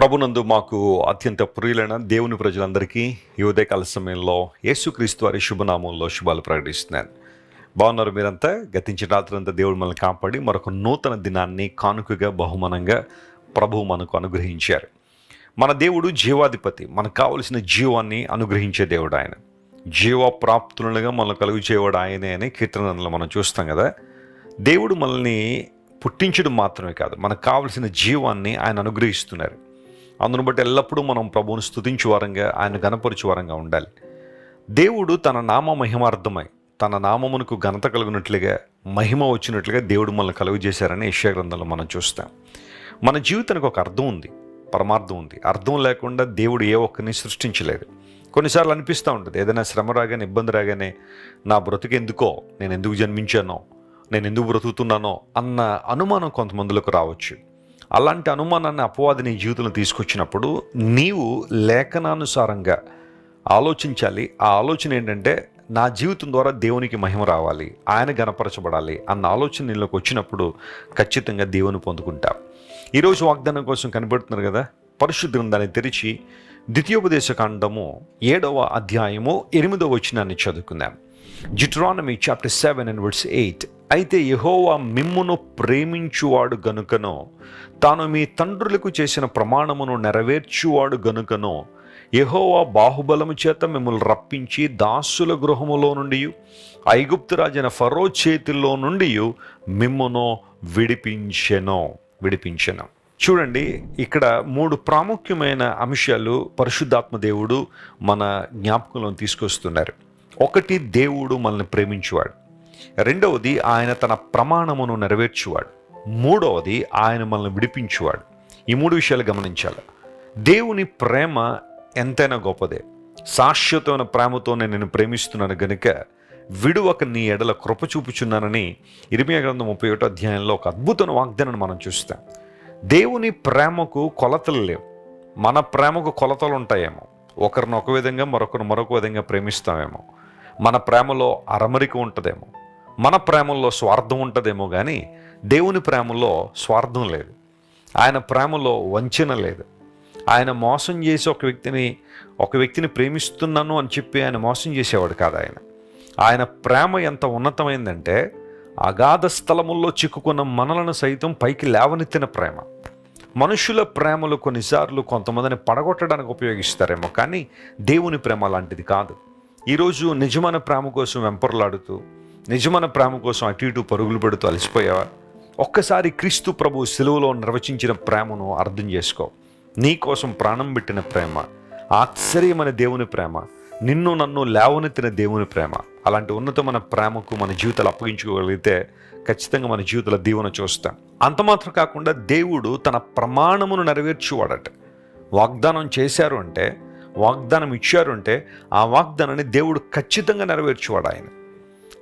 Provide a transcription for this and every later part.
ప్రభునందు మాకు అత్యంత ప్రియులైన దేవుని ప్రజలందరికీ ఈ ఉదయకాల సమయంలో యేసుక్రీస్తు వారి శుభనామంలో శుభాలు ప్రకటిస్తున్నాను. బాగున్నారు మీరంతా? గతించిన రాత్రంతా దేవుడు మనల్ని కాపాడి మరొక నూతన దినాన్ని కానుకగా బహుమానంగా ప్రభువు మనకు అనుగ్రహించారు. మన దేవుడు జీవాధిపతి మనకు కావలసిన జీవాన్ని అనుగ్రహించే దేవుడు ఆయన. జీవ ప్రాప్తులుగా మనల్ని కలుగు చేయవాడు ఆయనే అని కీర్తనలో మనం చూస్తాం కదా. దేవుడు మనల్ని పుట్టించడం మాత్రమే కాదు మనకు కావలసిన జీవాన్ని ఆయన అనుగ్రహిస్తున్నారు. అందును బట్టి ఎల్లప్పుడూ మనం ప్రభువును స్థుతించు వారంగా ఆయన గణపరచు వారంగా ఉండాలి. దేవుడు తన నామ మహిమార్థమై తన నామమునకు ఘనత కలిగినట్లుగా మహిమ వచ్చినట్లుగా దేవుడు మనల్ని కలుగు చేశారని గ్రంథంలో మనం చూస్తాం. మన జీవితానికి ఒక అర్థం ఉంది పరమార్థం ఉంది. అర్థం లేకుండా దేవుడు ఏ ఒక్కరిని సృష్టించలేదు. కొన్నిసార్లు అనిపిస్తూ ఉంటుంది ఏదైనా శ్రమ రాగానే ఇబ్బంది రాగానే నా బ్రతుకు ఎందుకో నేను ఎందుకు జన్మించానో నేను ఎందుకు బ్రతుకుతున్నానో అన్న అనుమానం కొంతమందిలోకి రావచ్చు. అలాంటి అనుమానాన్ని అపవాది నీ జీవితంలో తీసుకొచ్చినప్పుడు నీవు లేఖనానుసారంగా ఆలోచించాలి. ఆ ఆలోచన ఏంటంటే నా జీవితం ద్వారా దేవునికి మహిమ రావాలి. ఆయన గణపరచబడాలి అన్న ఆలోచన నీలోకి వచ్చినప్పుడు ఖచ్చితంగా దేవుని పొందుకుంటాం. ఈరోజు వాగ్దానం కోసం కనబడుతున్నారు కదా పరిశుద్ధ గ్రంథాన్ని తెరిచి ద్వితీయోపదేశ కాండము ఏడవ అధ్యాయము ఎనిమిదవ వచనాన్ని చదువుకుందాం. Deuteronomy chapter seven and words eight అయితే యహోవా మిమ్మును ప్రేమించువాడు గనుకనో తాను మీ తండ్రులకు చేసిన ప్రమాణమును నెరవేర్చువాడు గనుకనో యహోవా బాహుబలము చేత మిమ్మల్ని రప్పించి దాసుల గృహములో నుండి ఐగుప్తు రాజైన ఫరో చేతిలో నుండి మిమ్మును విడిపించెను. విడిపించెను. చూడండి ఇక్కడ మూడు ప్రాముఖ్యమైన అంశాలు పరిశుద్ధాత్మ దేవుడు మన జ్ఞాపకంలో తీసుకొస్తున్నారు. ఒకటి దేవుడు మనల్ని ప్రేమించువాడు. రెండవది ఆయన తన ప్రమాణమును నెరవేర్చువాడు. మూడవది ఆయన మనల్ని విడిపించువాడు. ఈ మూడు విషయాలు గమనించాలి. దేవుని ప్రేమ ఎంతైనా గొప్పదే. శాశ్వతమైన ప్రేమతోనే నేను ప్రేమిస్తున్నాను గనుక విడువక నీ ఎడల కృప చూపుచున్నానని ఇరిమియా గ్రంథం ముప్పై ఒకటో అధ్యాయంలో ఒక అద్భుతమైన వాగ్దానాన్ని మనం చూస్తాం. దేవుని ప్రేమకు కొలతలు లేవు. మన ప్రేమకు కొలతలు ఉంటాయేమో. ఒకరిని ఒక విధంగా మరొకరు మరొక విధంగా ప్రేమిస్తామేమో. మన ప్రేమలో అరమరిక ఉంటుందేమో. మన ప్రేమల్లో స్వార్థం ఉంటుందేమో కానీ దేవుని ప్రేమలో స్వార్థం లేదు. ఆయన ప్రేమలో వంచన లేదు. ఆయన మోసం చేసి ఒక వ్యక్తిని ఒక వ్యక్తిని ప్రేమిస్తున్నాను అని చెప్పి ఆయన మోసం చేసేవాడు కాదు ఆయన. ఆయన ప్రేమ ఎంత ఉన్నతమైందంటే అగాధ స్థలముల్లో చిక్కుకున్న మనలను సైతం పైకి లేవనెత్తిన ప్రేమ. మనుషుల ప్రేమలు కొన్నిసార్లు కొంతమందిని పడగొట్టడానికి ఉపయోగిస్తారేమో కానీ దేవుని ప్రేమ లాంటిది కాదు. ఈరోజు నిజమైన ప్రేమ కోసం వెంపర్లాడుతూ నిజమైన ప్రేమ కోసం అటు ఇటు పరుగులు పెడుతూ అలసిపోయావా? ఒక్కసారి క్రీస్తు ప్రభు సెలువులో నిర్వచించిన ప్రేమను అర్థం చేసుకో. నీ కోసం ప్రాణం పెట్టిన ప్రేమ ఆశ్చర్యమైన దేవుని ప్రేమ నిన్ను నన్ను లేవనెత్తిన దేవుని ప్రేమ అలాంటి ఉన్నతమైన ప్రేమకు మన జీవితాలు అప్పగించుకోగలిగితే ఖచ్చితంగా మన జీవితాల దీవెన చూస్తాం. అంత మాత్రం కాకుండా దేవుడు తన ప్రమాణమును నెరవేర్చువాడట. వాగ్దానం చేశారు అంటే వాగ్దానం ఇచ్చారుంటే ఆ వాగ్దానాన్ని దేవుడు ఖచ్చితంగా నెరవేర్చువాడు ఆయన.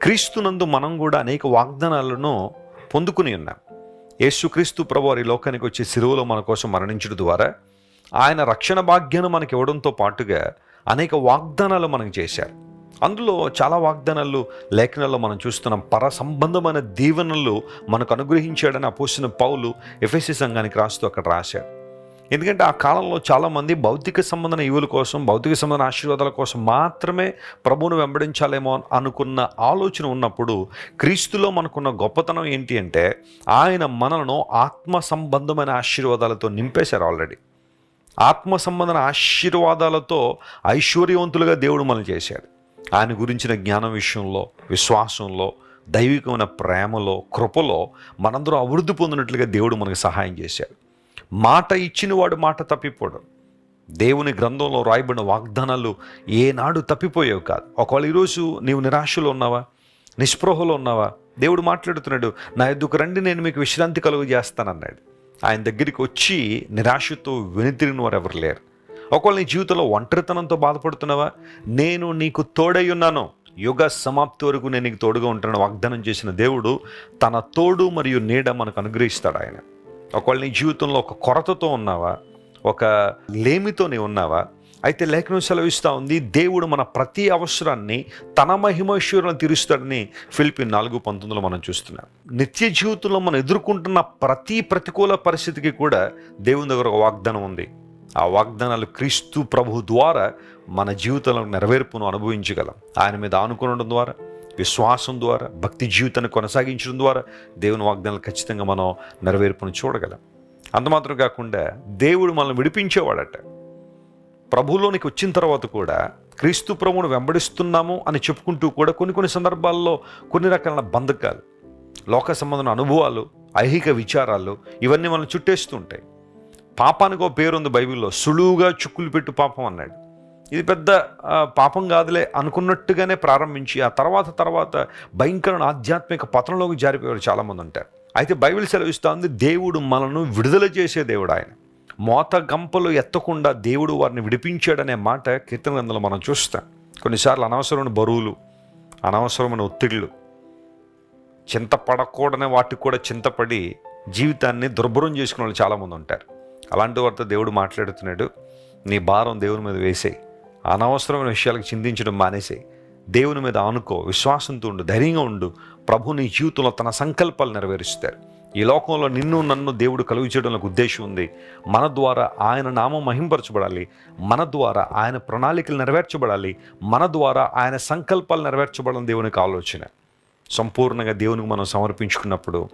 క్రీస్తునందు మనం కూడా అనేక వాగ్దానాలను పొందుకుని ఉన్నాం. యేసుక్రీస్తు ప్రభువారి లోకానికి వచ్చి సిరువులో మన కోసం మరణించడం ద్వారా ఆయన రక్షణ భాగ్యాన్ని మనకి ఇవ్వడంతో పాటుగా అనేక వాగ్దానాలు మనకు చేశారు. అందులో చాలా వాగ్దానాలు లేఖనాల్లో మనం చూస్తున్నాం. పర సంబంధమైన దీవెనలు మనకు అనుగ్రహించాడని అపోసిన పౌలు ఎఫ్ఎస్సి సంఘానికి రాస్తూ అక్కడ రాశాడు. ఎందుకంటే ఆ కాలంలో చాలామంది భౌతిక సంబంధన ఈవుల కోసం భౌతిక సంబంధన ఆశీర్వాదాల కోసం మాత్రమే ప్రభువును వెంబడించాలేమో అనుకున్న ఆలోచన ఉన్నప్పుడు క్రీస్తులో మనకున్న గొప్పతనం ఏంటి అంటే ఆయన మనలను ఆత్మ సంబంధమైన ఆశీర్వాదాలతో నింపేశారు ఆల్రెడీ. ఆత్మ సంబంధన ఆశీర్వాదాలతో ఐశ్వర్యవంతులుగా దేవుడు మనం చేశాడు. ఆయన గురించిన జ్ఞానం విషయంలో విశ్వాసంలో దైవికమైన ప్రేమలో కృపలో మనందరూ అభివృద్ధి పొందినట్లుగా దేవుడు మనకు సహాయం చేశాడు. మాట ఇచ్చిన వాడు మాట తప్పిపోడు. దేవుని గ్రంథంలో రాయబడిన వాగ్దానాలు ఏనాడు తప్పిపోయేవి కాదు. ఒకవేళ ఈరోజు నీవు నిరాశలో ఉన్నావా? నిస్పృహలో ఉన్నావా? దేవుడు మాట్లాడుతున్నాడు నా ఎద్దుకు రండి నేను మీకు విశ్రాంతి కలుగు చేస్తానన్నాడు ఆయన దగ్గరికి వచ్చి నిరాశతో వెనుతిరిగిన వారు ఎవరు లేరు. ఒకవేళ నీ జీవితంలో ఒంటరితనంతో బాధపడుతున్నావా? నేను నీకు తోడై ఉన్నాను. యుగ సమాప్తి వరకు నేను నీకు తోడుగా ఉంటాను వాగ్దానం చేసిన దేవుడు తన తోడు మరియు నీడ మనకు అనుగ్రహిస్తాడు ఆయన. ఒకవేళ నీ జీవితంలో ఒక కొరతతో ఉన్నావా? ఒక లేమితో నీ ఉన్నావా? అయితే లేఖనం సెలవిస్తూ ఉంది దేవుడు మన ప్రతి అవసరాన్ని తన మహిమైశ్వర్యం తీరుస్తాడని ఫిలిపి నాలుగు పంతొమ్మిదిలో మనం చూస్తున్నాం. నిత్య జీవితంలో మనం ఎదుర్కొంటున్న ప్రతి ప్రతికూల పరిస్థితికి కూడా దేవుని దగ్గర ఒక వాగ్దానం ఉంది. ఆ వాగ్దానాలు క్రీస్తు ప్రభు ద్వారా మన జీవితంలో నెరవేర్పును అనుభవించగలం. ఆయన మీద ఆనుకునడం ద్వారా విశ్వాసం ద్వారా భక్తి జీవితాన్ని కొనసాగించడం ద్వారా దేవుని వాగ్దానాలు ఖచ్చితంగా మనం నెరవేర్పును చూడగలం. అంత మాత్రం కాకుండా దేవుడు మనల్ని విడిపించేవాడట. ప్రభులోనికి వచ్చిన తర్వాత కూడా క్రీస్తు ప్రభువును వెంబడిస్తున్నాము అని చెప్పుకుంటూ కూడా కొన్ని కొన్ని సందర్భాల్లో కొన్ని రకాల బంధకాలు లోక సంబంధమైన అనుభవాలు ఐహిక విచారాలు ఇవన్నీ మనం చుట్టేస్తుంటాయి పాపానికి ఒక పేరుంది బైబిల్లో సులువుగా చుక్కులు పెట్టు పాపం అన్నాడు. ఇది పెద్ద పాపం కాదులే అనుకున్నట్టుగానే ప్రారంభించి ఆ తర్వాత తర్వాత భయంకర ఆధ్యాత్మిక పతనంలోకి జారిపోయారు చాలామంది ఉంటారు అయితే బైబిల్ సెలవిస్తోంది దేవుడు మనను విడుదల చేసే దేవుడు ఆయన. మోత గంపలు ఎత్తకుండా దేవుడు వారిని విడిపించాడనే మాట కీర్తన గ్రంథంలో మనం చూస్తాం. కొన్నిసార్లు అనవసరమైన బరువులు అనవసరమైన ఒత్తిళ్ళు చింతపడకూడనే వాటికి కూడా చింతపడి జీవితాన్ని దుర్భరం చేసుకునే వాళ్ళు చాలామంది ఉంటారు. అలాంటి వారితో దేవుడు మాట్లాడుతున్నాడు నీ భారం దేవుని మీద వేసేయి అనవసరమైన విషయాలకు చింతించడం మానేసి. దేవుని మీద ఆనుకో విశ్వాసంతో ఉండు ధైర్యంగా ఉండు. ప్రభు నీ జీవితంలో తన సంకల్పాలు నెరవేరుస్తారు. ఈ లోకంలో నిన్ను నన్ను దేవుడు కలుగు చేయడంలో ఉద్దేశం ఉంది. మన ద్వారా ఆయన నామం మహింపరచబడాలి. మన ద్వారా ఆయన ప్రణాళికలు నెరవేర్చబడాలి. మన ద్వారా ఆయన సంకల్పాలు నెరవేర్చబడాలని దేవునికి ఆలోచన. సంపూర్ణంగా దేవునికి మనం సమర్పించుకున్నప్పుడు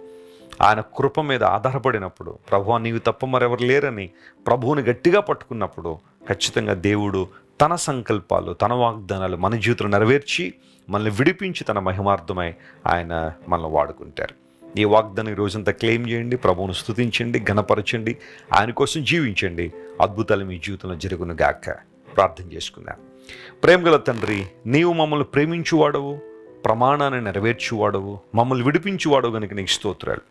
ఆయన కృప మీద ఆధారపడినప్పుడు ప్రభు నీవు తప్ప మరెవరు లేరని ప్రభువుని గట్టిగా పట్టుకున్నప్పుడు ఖచ్చితంగా దేవుడు తన సంకల్పాలు తన వాగ్దానాలు మన జీవితంలో నెరవేర్చి మనల్ని విడిపించి తన మహిమార్థమై ఆయన మనల్ని వాడుకుంటారు. ఈ వాగ్దానం ఈ రోజంతా క్లెయిమ్ చేయండి ప్రభువును స్తుతించండి ఘనపరచండి ఆయన కోసం జీవించండి. అద్భుతాలు మీ జీవితంలో జరుగును గాక. ప్రార్థన చేసుకుందాం. ప్రేమగల తండ్రి నీవు మమ్మల్ని ప్రేమించువాడవు ప్రమాణాన్ని నెరవేర్చువాడవు మమ్మల్ని విడిపించువాడవు కనుక నీకు స్తోత్రాలు.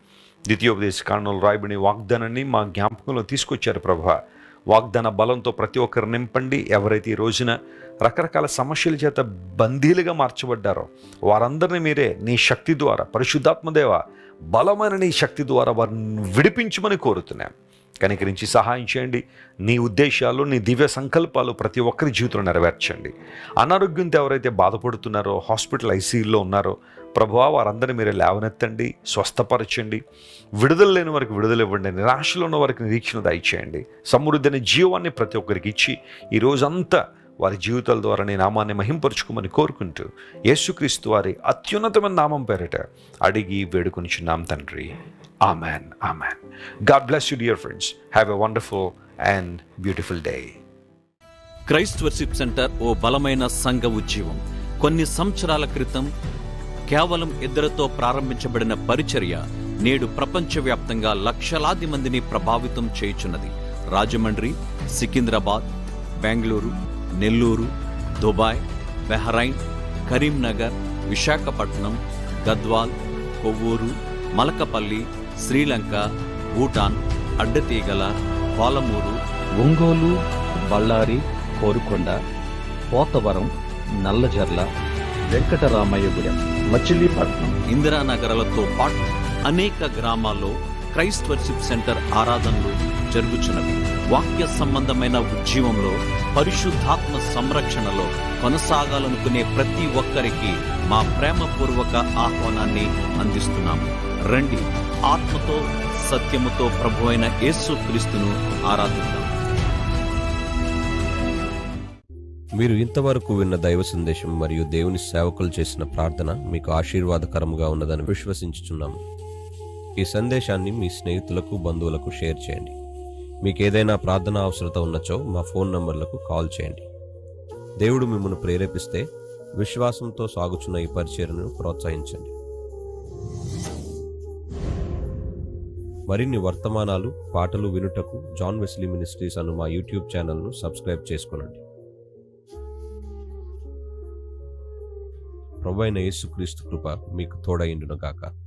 ద్వితీయోపదేశ కారణంలో రాయబడిన వాగ్దానాన్ని మా జ్ఞాపకంలో తీసుకొచ్చారు ప్రభా. వాగ్దాన బలంతో ప్రతి ఒక్కరు నింపండి. ఎవరైతే ఈ రోజున రకరకాల సమస్యల చేత బందీలుగా మార్చబడ్డారో వారందరినీ మీరే నీ శక్తి ద్వారా పరిశుద్ధాత్మదేవ బలమైన నీ శక్తి ద్వారా వారిని విడిపించమని కోరుతున్నాను కనికరించి సహాయం చేయండి. నీ ఉద్దేశాలు నీ దివ్య సంకల్పాలు ప్రతి ఒక్కరి జీవితంలో నెరవేర్చండి. అనారోగ్యంతో ఎవరైతే బాధపడుతున్నారో హాస్పిటల్ ఐసీయూలో ఉన్నారో ప్రభువా వారందరినీ మీరే లేవనెత్తండి స్వస్థపరచండి. విడుదల లేని వారికి విడుదల ఇవ్వండి. నిరాశలో ఉన్న వారికి నిరీక్షణ దయచేయండి. సమృద్ధి అనే జీవాన్ని ప్రతి ఒక్కరికి ఇచ్చి ఈ రోజంతా వారి జీవితాల ద్వారా నీ నామాన్ని మహింపరుచుకోమని కోరుకుంటూ యేసుక్రీస్తు వారి అత్యున్నతమైన నామం పేరిట అడిగి వేడుకొనిచున్నాం తండ్రి. Amen. Amen. God bless you dear friends Have a wonderful and beautiful day Christ worship centre ఓ బలమైన సంఘ ఉద్యమం కొన్ని సంవత్సరాల క్రితం కేవలం ఇద్దరితో ప్రారంభించబడిన పరిచర్య నేడు ప్రపంచవ్యాప్తంగా లక్షలాది మందిని ప్రభావితం చేయుచున్నది రాజమండ్రి సికింద్రాబాద్ బెంగళూరు నెల్లూరు దుబాయ్ బెహరైన్ కరీంనగర్ విశాఖపట్నం గద్వాల్ కొవ్వూరు మలకపల్లి శ్రీలంక భూటాన్ అడ్డతీగల పాలమూరు ఒంగోలు బళ్ళారి కోరుకొండ పోతవరం నల్లజర్ల వెంకటరామయ్యగూడెం మచిలీపట్నం. ఇందిరానగరాలతో పాటు అనేక గ్రామాల్లో క్రైస్ట్ వర్షిప్ సెంటర్ ఆరాధనలు జరుగుచున్నవి. వాక్య సంబంధమైన ఉద్యమంలో పరిశుద్ధాత్మ సంరక్షణలో కొనసాగాలనుకునే ప్రతి ఒక్కరికి మా ప్రేమపూర్వక ఆహ్వానాన్ని అందిస్తున్నాము. రండి ఆత్మతో సత్యముతో ప్రభు అయిన యేసు క్రీస్తును ఆరాధిద్దాం. మీరు ఇంతవరకు విన్న దైవ సందేశం మరియు దేవుని సేవకులు చేసిన ప్రార్థన మీకు ఆశీర్వాదకరముగా ఉన్నదని విశ్వసించుచున్నాము. ఈ సందేశాన్ని మీ స్నేహితులకు బంధువులకు షేర్ చేయండి. మీకు ఏదైనా ప్రార్థన అవసరత ఉన్నచో మా ఫోన్ నంబర్లకు కాల్ చేయండి. దేవుడు మిమ్మల్ని ప్రేరేపిస్తే విశ్వాసంతో సాగుచున్న ఈ పరిచయను ప్రోత్సహించండి. మరిన్ని వర్తమానాలు పాటలు వినుటకు జాన్ వెస్లీ మినిస్ట్రీస్ అను మా యూట్యూబ్ ఛానల్ను సబ్స్క్రైబ్ చేసుకోనండి. ప్రభు అయిన యేసుక్రీస్తు కృప మీకు తోడైండునగాక గాక.